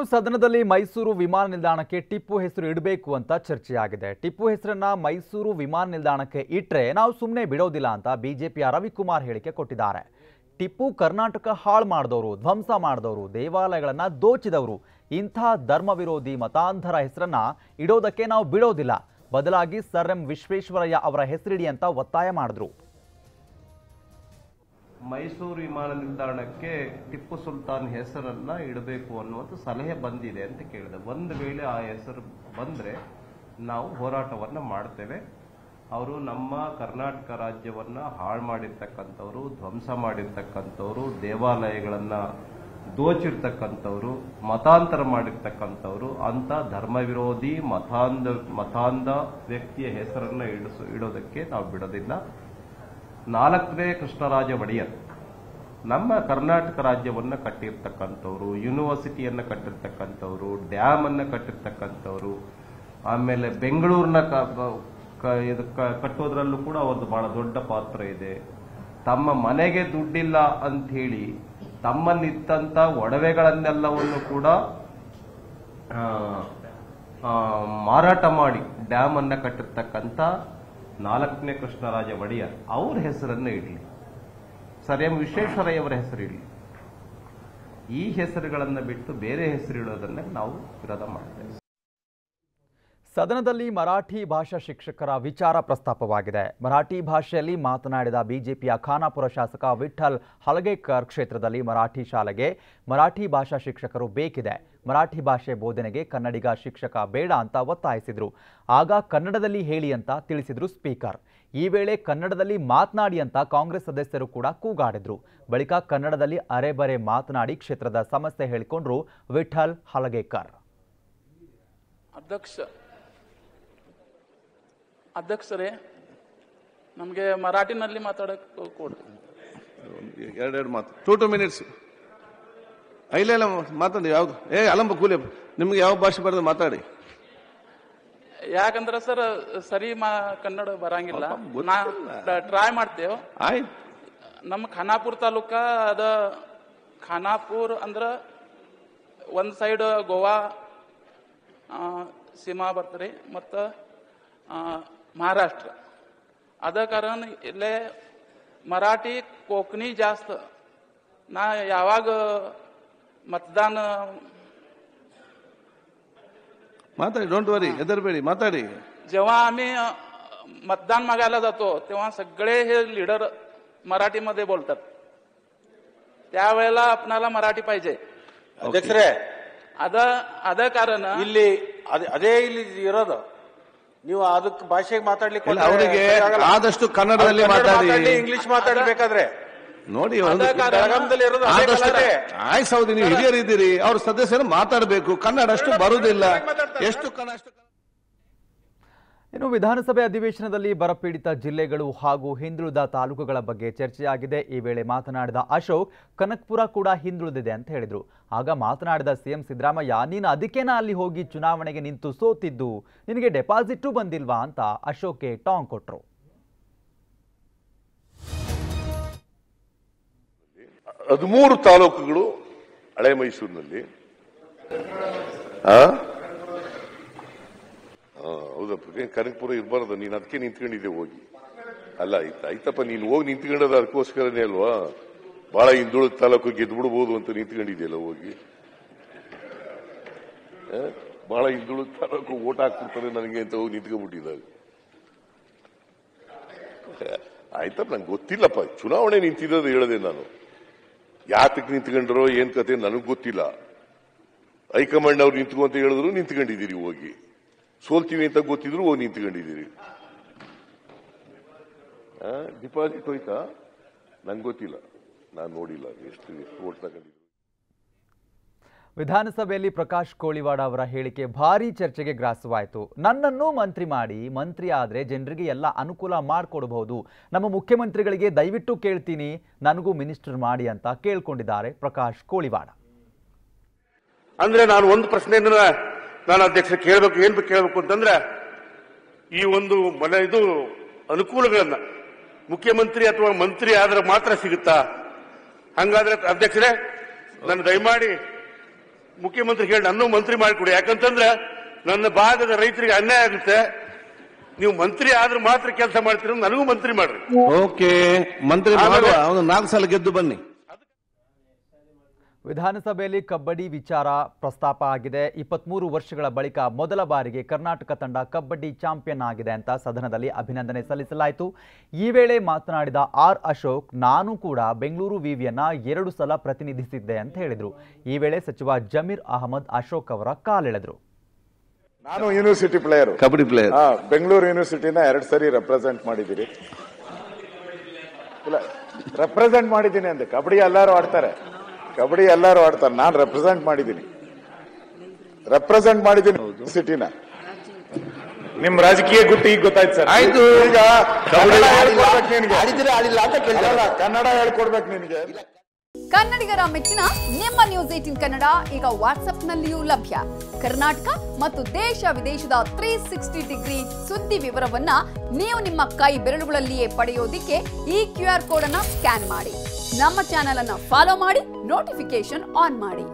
ಇನ್ನು ಸದನದಲ್ಲಿ ಮೈಸೂರು ವಿಮಾನ ನಿಲ್ದಾಣಕ್ಕೆ ಟಿಪ್ಪು ಹೆಸರು ಇಡಬೇಕು ಅಂತ ಚರ್ಚೆಯಾಗಿದೆ. ಟಿಪ್ಪು ಹೆಸರನ್ನ ಮೈಸೂರು ವಿಮಾನ ನಿಲ್ದಾಣಕ್ಕೆ ಇಟ್ಟರೆ ನಾವು ಸುಮ್ಮನೆ ಬಿಡೋದಿಲ್ಲ ಅಂತ ಬಿಜೆಪಿಯ ರವಿಕುಮಾರ್ ಹೇಳಿಕೆ ಕೊಟ್ಟಿದ್ದಾರೆ. ಟಿಪ್ಪು ಕರ್ನಾಟಕ ಹಾಳು ಮಾಡಿದವರು, ಧ್ವಂಸ ಮಾಡಿದವರು, ದೇವಾಲಯಗಳನ್ನು ದೋಚಿದವರು, ಇಂಥ ಧರ್ಮ ವಿರೋಧಿ ಮತಾಂಧರ ಹೆಸರನ್ನ ಇಡೋದಕ್ಕೆ ನಾವು ಬಿಡೋದಿಲ್ಲ. ಬದಲಾಗಿ ಸರ್ ಎಂ ವಿಶ್ವೇಶ್ವರಯ್ಯ ಅವರ ಹೆಸರಿಡಿ ಅಂತ ಒತ್ತಾಯ ಮಾಡಿದ್ರು. ಮೈಸೂರು ವಿಮಾನ ನಿಲ್ದಾಣಕ್ಕೆ ಟಿಪ್ಪು ಸುಲ್ತಾನ್ ಹೆಸರನ್ನ ಇಡಬೇಕು ಅನ್ನುವಂಥ ಸಲಹೆ ಬಂದಿದೆ ಅಂತ ಕೇಳಿದೆ. ಒಂದು ವೇಳೆ ಆ ಹೆಸರು ಬಂದರೆ ನಾವು ಹೋರಾಟವನ್ನ ಮಾಡ್ತೇವೆ. ಅವರು ನಮ್ಮ ಕರ್ನಾಟಕ ರಾಜ್ಯವನ್ನ ಹಾಳು ಮಾಡಿರ್ತಕ್ಕಂಥವ್ರು, ಧ್ವಂಸ ಮಾಡಿರ್ತಕ್ಕಂಥವ್ರು, ದೇವಾಲಯಗಳನ್ನ ದೋಚಿರ್ತಕ್ಕಂಥವ್ರು, ಮತಾಂತರ ಮಾಡಿರ್ತಕ್ಕಂಥವ್ರು, ಅಂತ ಧರ್ಮ ವಿರೋಧಿ ಮತಾಂಧ ಮತಾಂಧ ವ್ಯಕ್ತಿಯ ಹೆಸರನ್ನ ಇಡಿಸು, ಇಡೋದಕ್ಕೆ ನಾವು ಬಿಡೋದಿಲ್ಲ. ನಾಲ್ಕನೇ ಕೃಷ್ಣರಾಜ ಒಡೆಯರ್. ನಮ್ಮ ಕರ್ನಾಟಕ ರಾಜ್ಯವನ್ನು ಕಟ್ಟಿರ್ತಕ್ಕಂಥವ್ರು, ಯೂನಿವರ್ಸಿಟಿಯನ್ನು ಕಟ್ಟಿರ್ತಕ್ಕಂಥವ್ರು ಡ್ಯಾಮ್ ಅನ್ನ ಕಟ್ಟಿರ್ತಕ್ಕಂಥವ್ರು, ಆಮೇಲೆ ಬೆಂಗಳೂರಿನ ಇದು ಕಟ್ಟೋದ್ರಲ್ಲೂ ಕೂಡ ಅವ್ರದ್ದು ಬಹಳ ದೊಡ್ಡ ಪಾತ್ರ ಇದೆ. ತಮ್ಮ ಮನೆಗೆ ದುಡ್ಡಿಲ್ಲ ಅಂತ ಹೇಳಿ ತಮ್ಮಲ್ಲಿದ್ದಂತ ಒಡವೆಗಳನ್ನೆಲ್ಲವನ್ನು ಕೂಡ ಮಾರಾಟ ಮಾಡಿ ಡ್ಯಾಮ್ ಅನ್ನ ಕಟ್ಟಿರ್ತಕ್ಕಂಥ ನಾಲ್ಕನೇ ಕೃಷ್ಣರಾಜ ಒಡೆಯರ್ ಅವ್ರ ಹೆಸರನ್ನ ಇಡಲಿ. ಸರ್ ಎಂ ವಿಶ್ವೇಶ್ವರಯ್ಯವರ ಹೆಸರು ಇಡಲಿ. ಈ ಹೆಸರುಗಳನ್ನು ಬಿಟ್ಟು ಬೇರೆ ಹೆಸರು ಇಡೋದನ್ನೇ ನಾವು ವಿರೋಧ ಮಾಡ್ತೇವೆ. ಸದನದಲ್ಲಿ ಮರಾಠಿ ಭಾಷಾ ಶಿಕ್ಷಕರ ವಿಚಾರ ಪ್ರಸ್ತಾಪವಾಗಿದೆ. ಮರಾಠಿ ಭಾಷೆಯಲ್ಲಿ ಮಾತನಾಡಿದ ಬಿಜೆಪಿಯ ಖಾನಾಪುರ ಶಾಸಕ ವಿಠಲ್ ಹಲಗೇಕರ್ ಕ್ಷೇತ್ರದಲ್ಲಿ ಮರಾಠಿ ಶಾಲೆಗೆ ಮರಾಠಿ ಭಾಷಾ ಶಿಕ್ಷಕರು ಬೇಕಿದೆ. ಮರಾಠಿ ಭಾಷೆ ಬೋಧನೆಗೆ ಕನ್ನಡಿಗ ಶಿಕ್ಷಕ ಬೇಡ ಅಂತ ಒತ್ತಾಯಿಸಿದರು. ಆಗ ಕನ್ನಡದಲ್ಲಿ ಹೇಳಿ ಅಂತ ತಿಳಿಸಿದರು ಸ್ಪೀಕರ್. ಈ ವೇಳೆ ಕನ್ನಡದಲ್ಲಿ ಮಾತನಾಡಿ ಅಂತ ಕಾಂಗ್ರೆಸ್ ಸದಸ್ಯರು ಕೂಡ ಕೂಗಾಡಿದರು. ಬಳಿಕ ಕನ್ನಡದಲ್ಲಿ ಅರೆಬರೆ ಮಾತನಾಡಿ ಕ್ಷೇತ್ರದ ಸಮಸ್ಯೆ ಹೇಳಿಕೊಂಡ್ರು ವಿಠಲ್ ಹಲಗೇಕರ್. ಅಧ್ಯಕ್ಷ ಅಧ್ಯಕ್ಷರೇ ನಮಗೆ ಮರಾಠಿನಲ್ಲಿ ಮಾತಾಡಕ್ಕೆ ಕೊಡ್ರಿ ಎರಡೆರಡು ಮಾತು. ಟೂ ಟು ಮಿನಿಟ್ಸ್ ಇಲ್ಲ ಇಲ್ಲ ಮಾತಾಡಿ ಯಾವ್ದು? ಏ ಅಲಂಬ ಕೂಲಿ ನಿಮ್ಗೆ ಯಾವ ಭಾಷೆ ಬರೋದು ಮಾತಾಡಿ? ಯಾಕಂದ್ರೆ ಸರ್ ಸರಿ ಮಾ ಕನ್ನಡ ಬರಂಗಿಲ್ಲ. ಟ್ರೈ ಮಾಡ್ತೇವೆ. ಆಯ್ತು. ನಮ್ಮ ಖಾನಾಪುರ ತಾಲೂಕ ಅದ ಖಾನಾಪುರ್ ಅಂದ್ರ ಒಂದ್ ಸೈಡ್ ಗೋವಾ ಸೀಮಾ ಬರ್ತರಿ. ಮತ್ತ ಆ, ಮಹಾರಾಷ್ಟ್ರ ಅದ ಕಾರಣ ಇಲ್ಲೇ ಮರಾಠಿ कोकणी जास्त ನಾ ಯಾವಾಗ ಮತದಾನ ಮಾತಾಡಿ ಡೋಂಟ್ ವರಿ ಹೆದರ್ಬೇಡಿ ಮಾತಾಡಿ जेव्हा आम्ही अ, मतदान मागायला जातो तेव्हा सगळे हे लीडर मराठीमध्ये बोलतात त्यावेळेला आपणाला मराठी पाहिजे ಅಧ್ಯಕ್ಷರೇ ಅದ ಅದ ಕಾರಣ ಇಲ್ಲಿ ಅದೇ ಅದೇ ಇಲ್ಲಿ ಇರೋದು ನೀವು ಅದಕ್ಕೆ ಭಾಷೆಗೆ ಮಾತಾಡ್ಲಿಕ್ಕೆ ಅವರಿಗೆ ಆದಷ್ಟು ಕನ್ನಡದಲ್ಲಿ ಮಾತಾಡಿ. ಇಂಗ್ಲಿಷ್ ಮಾತಾಡ್ಬೇಕಾದ್ರೆ ನೋಡಿ. ಆಯ್ತು ನೀವು ಹಿರಿಯರಿದ್ದೀರಿ ಅವ್ರ ಸದಸ್ಯರು ಮಾತಾಡಬೇಕು. ಕನ್ನಡ ಅಷ್ಟು ಬರುವುದಿಲ್ಲ. ಎಷ್ಟು ಕನ್ನಡ ಇನ್ನು ವಿಧಾನಸಭೆ ಅಧಿವೇಶನದಲ್ಲಿ ಬರಪೀಡಿತ ಜಿಲ್ಲೆಗಳು ಹಾಗೂ ಹಿಂದುಳಿದ ತಾಲೂಕುಗಳ ಬಗ್ಗೆ ಚರ್ಚೆಯಾಗಿದೆ. ಈ ವೇಳೆ ಮಾತನಾಡಿದ ಅಶೋಕ್, ಕನಕ್ಪುರ ಕೂಡ ಹಿಂದುಳಿದಿದೆ ಅಂತ ಹೇಳಿದ್ರು. ಆಗ ಮಾತನಾಡಿದ ಸಿಎಂ ಸಿದ್ದರಾಮಯ್ಯ, ನೀನು ಅದಕ್ಕೇನ ಅಲ್ಲಿ ಹೋಗಿ ಚುನಾವಣೆಗೆ ನಿಂತು ಸೋತಿದ್ದು? ನಿನಗೆ ಡೆಪಾಸಿಟು ಬಂದಿಲ್ವಾ ಅಂತ ಅಶೋಕ್ಗೆ ಟಾಂಗ್ ಕೊಟ್ಟರು ಹದಿಮೂರು ತಾಲೂಕುಗಳು ಹಳೆ ಮೈಸೂರಿನಲ್ಲಿ. ಏನ್ ಕನಕಪುರ ಇರಬಾರ್ದು, ನೀನು ಅದಕ್ಕೆ ನಿಂತ್ಕೊಂಡಿದ್ದೆ ಹೋಗಿ. ಅಲ್ಲ, ಆಯ್ತು, ಆಯ್ತಪ್ಪ, ನೀನು ಹೋಗಿ ನಿಂತ್ಕೊಂಡದ ಅದಕ್ಕೋಸ್ಕರನೇ ಅಲ್ವಾ? ಬಹಳ ಹಿಂದುಳಿದ ತಾಲೂಕು ಗೆದ್ಬಿಡ್ಬೋದು ಅಂತ ನಿಂತ್ಕೊಂಡಿದ್ಯಲ್ಲ ಹೋಗಿ? ಬಹಳ ಹಿಂದುಳಿದ ತಾಲೂಕು ಓಟ್ ಹಾಕ್ಬಿಡ್ತಾರೆ ನನಗೆ ಅಂತ ಹೋಗಿ ನಿಂತ್ಕೊಂಡ್ಬಿಟ್ಟಿದ್ದಾಗ ಆಯ್ತಪ್ಪ, ನಂಗೆ ಗೊತ್ತಿಲ್ಲಪ್ಪ, ಚುನಾವಣೆ ನಿಂತಿದ್ದು ಹೇಳದೆ ನಾನು. ಯಾತಕ್ಕೆ ನಿಂತ್ಕೊಂಡ್ರೋ, ಏನ್ ಕತೆ, ನನಗೆ ಗೊತ್ತಿಲ್ಲ. ಹೈಕಮಾಂಡ್ ಅವ್ರು ನಿಂತ್ಕೋ ಅಂತ ಹೇಳಿದ್ರು ನಿಂತ್ಕೊಂಡಿದ್ದೀರಿ ಹೋಗಿ. ಸೋಲ್ತೀವಿ ಅಂತ ಗೊತ್ತಿದ್ರು ಹೋಗಿ ನಿಂತ್ಕೊಂಡಿದ್ದೀರಿ. ಡಿಪಾಸಿಟ್ ಹೋಯ್ತಾ? ನಂಗೆ ಗೊತ್ತಿಲ್ಲ. ನಾನು ನೋಡಿಲ್ಲ. ಎಷ್ಟು ಎಷ್ಟು ಓಟ್ ತಗೊಂಡಿದ್ರು. ವಿಧಾನಸಭೆಯಲ್ಲಿ ಪ್ರಕಾಶ್ ಕೋಳಿವಾಡ ಅವರ ಹೇಳಿಕೆ ಭಾರಿ ಚರ್ಚೆಗೆ ಗ್ರಾಸವಾಯಿತು. ನನ್ನನ್ನು ಮಂತ್ರಿ ಮಾಡಿ ಮಂತ್ರಿ ಆದ್ರೆ ಜನರಿಗೆ ಎಲ್ಲ ಅನುಕೂಲ ಮಾಡಿಕೊಡಬಹುದು. ನಮ್ಮ ಮುಖ್ಯಮಂತ್ರಿಗಳಿಗೆ ದಯವಿಟ್ಟು ಕೇಳ್ತೀನಿ. ನನಗೂ ಮಿನಿಸ್ಟರ್ ಮಾಡಿ ಅಂತ ಕೇಳ್ಕೊಂಡಿದ್ದಾರೆ ಪ್ರಕಾಶ್ ಕೋಳಿವಾಡ. ಅಂದ್ರೆ ನಾನು ಒಂದು ಪ್ರಶ್ನೆಯನ್ನ ನಾನು ಅಧ್ಯಕ್ಷ ಕೇಳಬೇಕು ಏನ್ ಕೇಳಬೇಕು ಅಂತಂದ್ರೆ ಈ ಒಂದು ಮನೆ ಇದು ಅನುಕೂಲಗಳನ್ನ ಮುಖ್ಯಮಂತ್ರಿ ಅಥವಾ ಮಂತ್ರಿ ಆದ್ರೆ ಮಾತ್ರ ಸಿಗುತ್ತಾ? ಹಂಗಾದ್ರೆ ಅಧ್ಯಕ್ಷರೇ ನಾನು ದಯಮಾಡಿ ಮುಖ್ಯಮಂತ್ರಿ ಹೇಳಿ ನನ್ನ ಮಂತ್ರಿ ಮಾಡಿಕೊಡಿ. ಯಾಕಂತಂದ್ರೆ ನನ್ನ ಭಾಗದ ರೈತರಿಗೆ ಅನ್ಯಾಯ ಆಗುತ್ತೆ. ನೀವು ಮಂತ್ರಿ ಆದ್ರೆ ಮಾತ್ರ ಕೆಲಸ ಮಾಡ್ತೀರ ನನಗೂ ಮಂತ್ರಿ ಮಾಡ್ರಿ. ಓಕೆ ಮಂತ್ರಿ ನಾಲ್ಕು ಸಲ ಗೆದ್ದು ಬನ್ನಿ. ವಿಧಾನಸಭೆಯಲ್ಲಿ ಕಬಡ್ಡಿ ವಿಚಾರ ಪ್ರಸ್ತಾಪ ಆಗಿದೆ. ಇಪ್ಪತ್ಮೂರು ವರ್ಷಗಳ ಬಳಿಕ ಮೊದಲ ಬಾರಿಗೆ ಕರ್ನಾಟಕ ತಂಡ ಕಬಡ್ಡಿ ಚಾಂಪಿಯನ್ ಆಗಿದೆ ಅಂತ ಸದನದಲ್ಲಿ ಅಭಿನಂದನೆ ಸಲ್ಲಿಸಲಾಯಿತು. ಈ ವೇಳೆ ಮಾತನಾಡಿದ ಆರ್ ಅಶೋಕ್ ನಾನು ಕೂಡ ಬೆಂಗಳೂರು ವಿವಿಯನ್ನ ಎರಡು ಸಲ ಪ್ರತಿನಿಧಿಸಿದ್ದೆ ಅಂತ ಹೇಳಿದರು. ಈ ವೇಳೆ ಸಚಿವ ಜಮೀರ್ ಅಹಮದ್ ಅಶೋಕ್ ಅವರ ಕಾಲೆಳೆದರು. ನಾನು university player kabaddi player Bengaluru ಯೂನಿವರ್ಸಿಟಿನ ಎರಡು ಸರಿ ರೆಪ್ರೆಸೆಂಟ್ ಮಾಡಿದ್ದೀರಿ ಇಲ್ಲ ರೆಪ್ರೆಸೆಂಟ್ ಮಾಡಿದ್ದೀನಿ ಅಂದ್ರೆ ಕಬಡ್ಡಿ ಎಲ್ಲರೂ ಆಡ್ತಾರೆ. ಕಬಡ್ಡಿ ಎಲ್ಲರೂ ಆಡ್ತಾರೆ. ನಾನು ರೆಪ್ರೆಸೆಂಟ್ ಮಾಡಿದ್ದೀನಿ. ರೆಪ್ರೆಸೆಂಟ್ ಮಾಡಿದ್ದೀನಿ ಸಿಟಿನ. ನಿಮ್ ರಾಜಕೀಯ ಗುಟ್ಟಿ ಈಗ ಗೊತ್ತಾಯ್ತು ಸರ್. ಆಯ್ತು. ಈಗ ಕನ್ನಡ ಹೇಳ್ಕೊಡ್ಬೇಕು ನಿನ್ಗೆ. ಕನ್ನಡಿಗರ ಮೆಚ್ಚಿನ ನಿಮ್ಮ ನ್ಯೂಸ್ ಏಟಿನ್ ಕನ್ನಡ ಈಗ ವಾಟ್ಸ್ಆಪ್ನಲ್ಲಿಯೂ ಲಭ್ಯ. ಕರ್ನಾಟಕ ಮತ್ತು ದೇಶ ವಿದೇಶದ ತ್ರೀ ಸಿಕ್ಸ್ಟಿ ಡಿಗ್ರಿ ಸುದ್ದಿ ವಿವರವನ್ನ ನೀವು ನಿಮ್ಮ ಕೈ ಬೆರಳುಗಳಲ್ಲಿಯೇ ಪಡೆಯೋದಿಕ್ಕೆ ಈ ಕ್ಯೂ ಆರ್ ಕೋಡ್ ಅನ್ನ ಸ್ಕ್ಯಾನ್ ಮಾಡಿ. ನಮ್ಮ ಚಾನೆಲ್ ಅನ್ನ ಫಾಲೋ ಮಾಡಿ. ನೋಟಿಫಿಕೇಶನ್ ಆನ್ ಮಾಡಿ